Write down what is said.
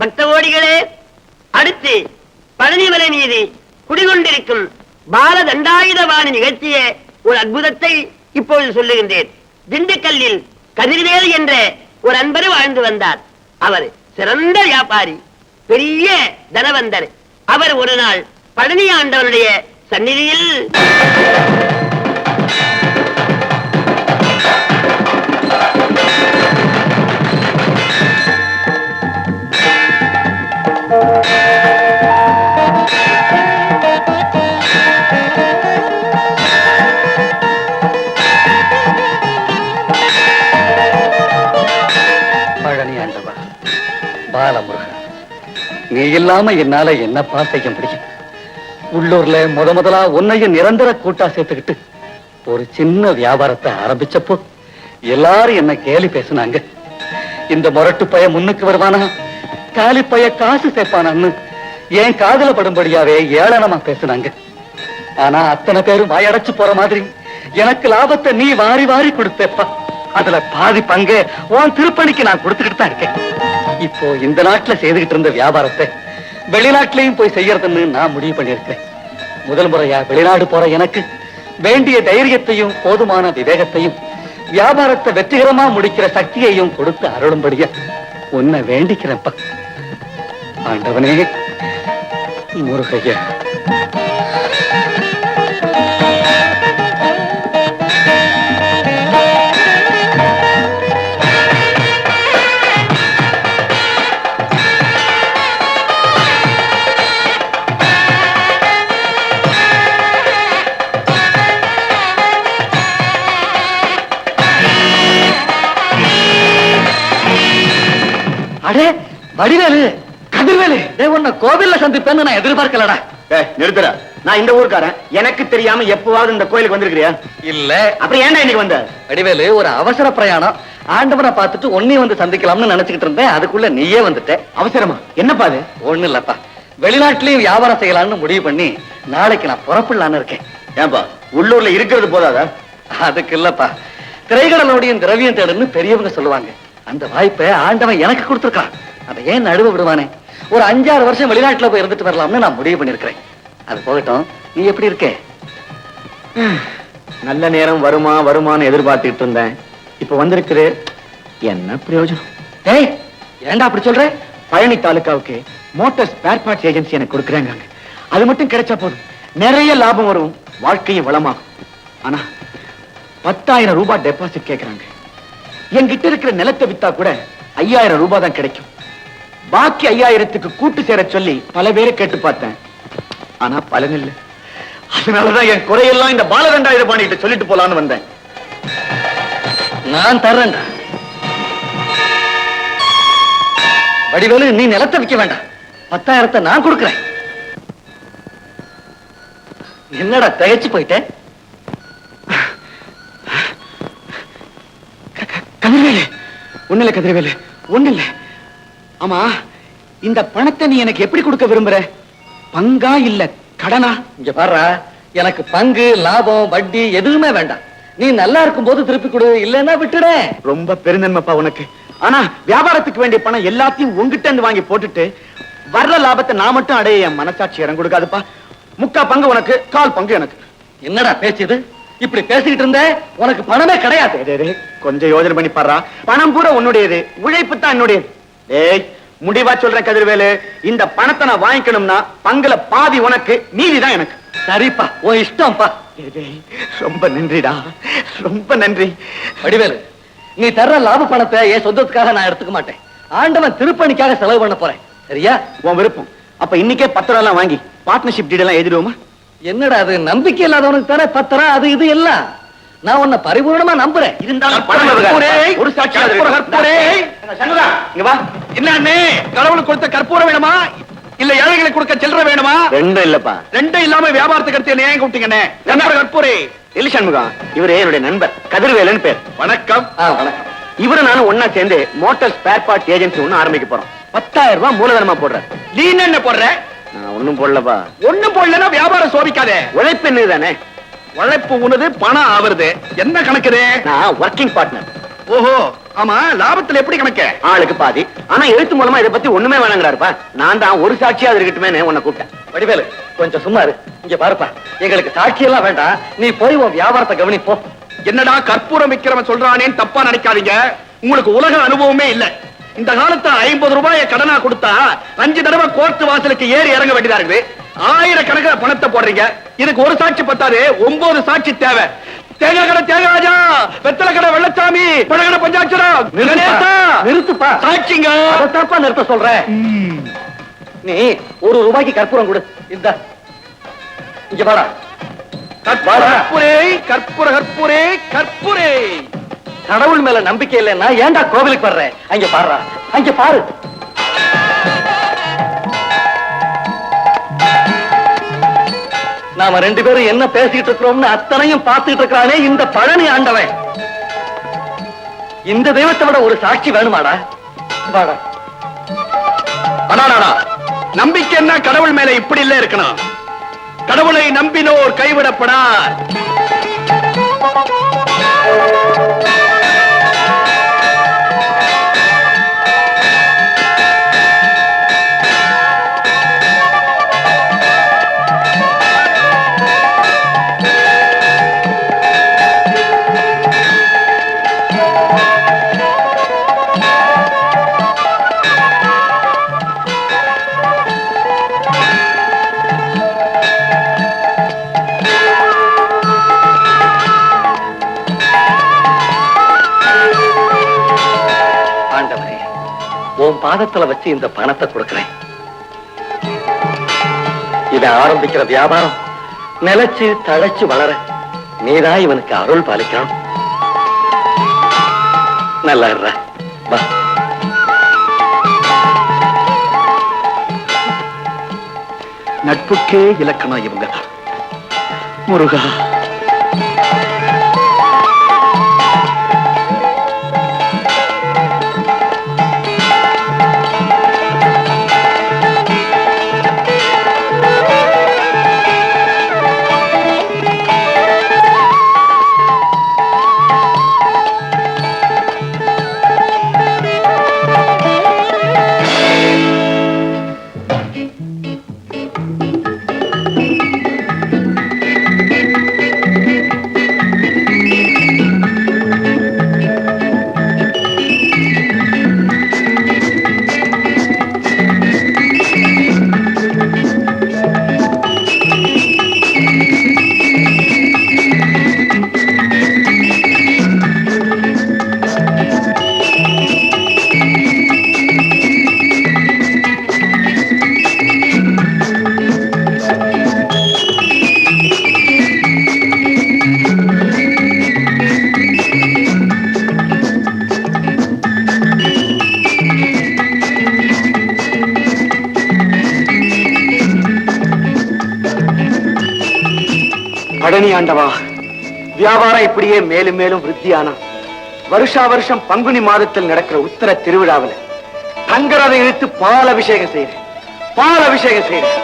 பக்த ஓடிகளே அடுத்து பழனிமலை மீது குடிகொண்டிருக்கும் பால தண்டாயுதபாணி நிகழ்த்திய ஒரு அற்புதத்தை இப்பொழுது சொல்லுகின்றேன். திண்டுக்கல்லில் கதிர்வேல் என்ற ஒரு அன்பர் வாழ்ந்து வந்தார். அவர் சிறந்த வியாபாரி பெரிய தனவந்தர். அவர் ஒரு நாள் பழனி ஆண்டவருடைய சந்நிதியில் நீ இல்லாம என்னால என்னப்பா செய்ய முடியும்? உள்ளூர்ல முத முதலா உன்னையும் நிரந்தர கூட்டா சேர்த்துக்கிட்டு ஒரு சின்ன வியாபாரத்தை ஆரம்பிச்சப்போ எல்லாரும் என்ன கேலி பேசுனாங்க. இந்த முரட்டு பைய முன்னுக்கு வருவானா? காலி பைய காசு சேர்ப்பானான்னு ஏன் காதல படும்படியாவே ஏளனமா பேசுனாங்க. ஆனா அத்தனை பேரும் வாயடைச்சு போற மாதிரி எனக்கு லாபத்தை நீ வாரி வாரி கொடுத்தப்பா. அதுல பாதி பங்கு உன் திருப்பணிக்கு நான் கொடுத்துக்கிட்டு தான் இருக்கேன். இப்போ இந்த நாட்டுல செய்துகிட்டு இருந்த வியாபாரத்தை வெளிநாட்டிலையும் போய் செய்யறதுன்னு நான் முடிவு பண்ணியிருக்கேன் முதல் முறையா வெளிநாடு போற எனக்கு வேண்டிய தைரியத்தையும் போதுமான விவேகத்தையும் வியாபாரத்தை வெற்றிகரமா முடிக்கிற சக்தியையும் கொடுத்து அருளும்படியா உன்னை வேண்டிக்கிறேன்ப்பா. ஆண்டவனே முருகையா. வடிவேலு கதிர்வேலு. உன்னை கோவில்ல சந்திப்பேன்னு நான் எதிர்பார்க்கலடா. நிறுத்துற நான் இந்த ஊர்க்காரன். எனக்கு தெரியாம எப்பவாவது இந்த கோயிலுக்கு வந்திருக்கிறியா? இல்ல. அப்புறம் ஏன்டா இன்னைக்கு வந்த? வடிவேலு ஒரு அவசர பிரயாணம். ஆண்டவனை பார்த்துட்டு உன்னையும் வந்து சந்திக்கலாம்னு நினைச்சுக்கிட்டு இருந்தேன். அதுக்குள்ள நீயே வந்துட்ட. அவசரமா? என்னப்பா அது? ஒண்ணு இல்லப்பா. வெளிநாட்டுலயும் வியாபாரம் செய்யலாம்னு முடிவு பண்ணி நாளைக்கு நான் புறப்படலான்னு இருக்கேன். ஏன்பா உள்ளூர்ல இருக்கிறது போதாதா? அதுக்கு இல்லப்பா. திரைக்கடலோடையும் திரவியம் தேடுன்னு பெரியவங்க சொல்லுவாங்க. அந்த வாய்ப்பை ஆண்டவன் எனக்கு கொடுத்துருக்கான் அதை ஏன் நடுவ விடுவானே? ஒரு அஞ்சாறு வருஷம் வெளிநாட்டுல போய் இருந்துட்டு வரலாம்னு நான் முடிவு பண்ணிருக்கிறேன் அது போகட்டும். நீ எப்படி இருக்க? நல்ல நேரம் வருமா வருமான்னு எதிர்பார்த்துட்டு இருந்தேன். இப்ப வந்திருக்குது. என்ன பிரயோஜனம்? டேய் ஏன்டா அப்படி சொல்ற? பழனி தாலுகாவுக்கு மோட்டார் ஸ்பேர் பார்ட்ஸ் ஏஜென்சி எனக்கு கொடுக்குறாங்க அது மட்டும் கிடைச்சா போதும். நிறைய லாபம் வரும். வாழ்க்கையும் வளமாகும். ஆனா பத்தாயிரம் ரூபாய் டெபாசிட் கேக்குறாங்க. என்கிட்ட இருக்கிற நிலத்தை வித்தா கூட ஐயாயிரம் ரூபாய் தான் கிடைக்கும். பாக்கி ஐயாயிரத்துக்கு கூட்டு சேர சொல்லி பல பேரை கேட்டு பார்த்தேன். ஆனா பலன் இல்லை. அதனாலதான் என் குறையெல்லாம் இந்த பாலகண்டாயிரம் பாணிகிட்ட சொல்லிட்டு போலான்னு வந்தேன். நான் தர்றேன்டா. வடிவேலு நீ நிலத்தை விற்க வேண்டாம். பத்தாயிரத்தை நான் கொடுக்கிறேன். என்னடா தகைச்சு போயிட்ட? கதிர்வேலு. ஒண்ணு இல்லை கதிர்வேலு. ஒண்ணு இல்லை ஆமா இந்த பணத்தை நீ எனக்கு எப்படி கொடுக்க விரும்புற? பங்கா இல்ல கடனா? இங்க பாருடா எனக்கு பங்கு லாபம் வட்டி எதுவுமே வேண்டாம். நீ நல்லா இருக்கும்போது திருப்பி கொடு இல்லைன்னா விட்டுட. ரொம்ப பெருந்தன்மைப்பா உனக்கு. ஆனா வியாபாரத்துக்கு வேண்டிய பணம் எல்லாத்தையும் உங்ககிட்ட இருந்து வாங்கி போட்டுட்டு வர்ற லாபத்தை நான் மட்டும் அடைய என் மனசாட்சி இடம் கொடுக்காதுப்பா. முக்கா பங்கு உனக்கு கால் பங்கு எனக்கு. என்னடா பேச்சுது இப்படி பேசிக்கிட்டு இருந்த உனக்கு பணமே கிடையாது. டேய், டேய், கொஞ்சம் யோசனை பண்ணி பாடுறா பணம் பூரா உன்னுடையது உழைப்பு தான் என்னுடையது. டேய் முடிவா சொல்றேன் கதிர்வேலு. இந்த பணத்தை நான் வாங்கிக்கணும்னா பங்குல பாதி உனக்கு மீதி தான் எனக்கு. சரிப்பா உன் இஷ்டம்ப்பா. ரொம்ப நன்றிடா. ரொம்ப நன்றி. வடிவேலு நீ தர்ற லாப பணத்தை என் சொந்தத்துக்காக நான் எடுத்துக்க மாட்டேன். ஆண்டவன் திருப்பணிக்காக செலவு பண்ண போறேன். சரியா? உன் விருப்பம். அப்ப இன்னைக்கே பத்திரம் எல்லாம் வாங்கி பார்ட்னர்ஷிப் டீட் எல்லாம் எழுதிடுவோமா என்னடா அது? நம்பிக்கை இல்லாதவனுக்கு தானே பத்திரம் அது இது எல்லாம்? நான் உன்னை பரிபூர்ணமா நம்புறேன். இருந்தாலும். ஒரு. சண்முகா, இங்க வா. என்ன கடவுளுக்கு கொடுத்த கற்பூரம் வேணுமா? இல்ல ஏழைகளுக்கு கொடுக்க சில்லற வேணுமா? ரெண்டும் இல்லப்பா. ரெண்டும் இல்லாம வியாபாரத்துக்கு எடுத்து ஏன் கூப்பிட்டீங்கண்ணே கற்பூர? இல்ல சண்முகா இவரு என்னுடைய நண்பர் கதிர்வேலன் பேர். வணக்கம். இவரு நானும் ஒன்னா சேர்ந்து மோட்டார் ஸ்பேர் பார்ட் ஏஜென்சி ஒண்ணு ஆரம்பிக்க போறோம். பத்தாயிரம் ரூபாய் மூலதனமா போடுறேன் நீ என்ன போடுற? ஒண்ணும் போடலப்பா. ஒண்ணும் போடலன்னா வியாபாரம் சோபிக்காதே. உழைப்பு என்னதானே உழைப்பு உனது பணம் ஆவருது. என்ன கணக்குது? நான் ஒர்க்கிங் பார்ட்னர் ஓஹோ ஆமா லாபத்துல எப்படி கணக்கு? ஆளுக்கு பாதி. ஆனா எழுத்து மூலமா இதை பத்தி ஒண்ணுமே வேணாங்கிறாருப்பா. நான் தான் ஒரு சாட்சியா இருக்கட்டுமே உன்னை கூப்பிட்டேன். வடிவேலு கொஞ்சம் சும்மா இரு. இங்க பாருப்பா எங்களுக்கு சாட்சியெல்லாம் வேண்டாம். நீ போய் உன் வியாபாரத்தை கவனி போ என்னடா கற்பூரம் விக்கிறவன் சொல்றானேன்னு தப்பா நினைக்காதீங்க. உங்களுக்கு உலக அனுபவமே இல்ல. இந்த காலத்துல ஐம்பது ரூபாய கடனா கொடுத்தா அஞ்சு தடவை கோர்ட்டு வாசலுக்கு ஏறி இறங்க வேண்டியதா இருக்குது? ஆயிரக்கணக்கில் பணத்தை போடுறீங்க. இதுக்கு ஒரு சாட்சி பத்தாது ஒன்பது சாட்சி தேவை. தேங்காய் கடை தேங்கராஜா வெத்தலை கடை வெள்ளச்சாமி பழகடை பஞ்சாட்சரம் நிறுத்துப்பா. சாட்சிங்க. அதைத்தாப்பா நிறுத்த சொல்றேன். நீ ஒரு ரூபாய்க்கு கற்பூரம் கொடு. இந்த. இங்க வாடா. கற்பூரே கற்பூர கற்பூரே கற்பூரே. கடவுள் மேல நம்பிக்கை இல்லைன்னா ஏன்டா கோவிலுக்கு வர்ற? அங்க பாருடா. அங்க பாரு. நாம ரெண்டு பேரும் என்ன பேசிட்டு இருக்கிறோம்னு அத்தனையும் பார்த்துட்டு இருக்கிறானே இந்த பழனி ஆண்டவன். இந்த தெய்வத்தை விட ஒரு சாட்சி வேணுமாடா? வாடா. அடாடாடா நம்பிக்கைன்னா கடவுள் மேல இப்படி இல்ல இருக்கணும். கடவுளை நம்பினோர் கைவிடப்படார். பாதத்துல வச்சு இந்த பணத்தை கொடுக்கிறேன். இதை ஆரம்பிக்கிற வியாபாரம் நிலைச்சு தழைச்சு வளர நீதான் இவனுக்கு அருள் பாலிக்கணும் நல்லா வா. நட்புக்கே இலக்கணம் இவங்க முருகா. பழனி ஆண்டவா வியாபாரம் இப்படியே மேலும் மேலும் விருத்தியானா? வருஷா வருஷம் பங்குனி மாதத்தில் நடக்கிற உத்தர திருவிழாவில் தங்கரதை இழுத்து பால் அபிஷேகம் செய்யறேன் பால் அபிஷேகம் செய்கிறேன்.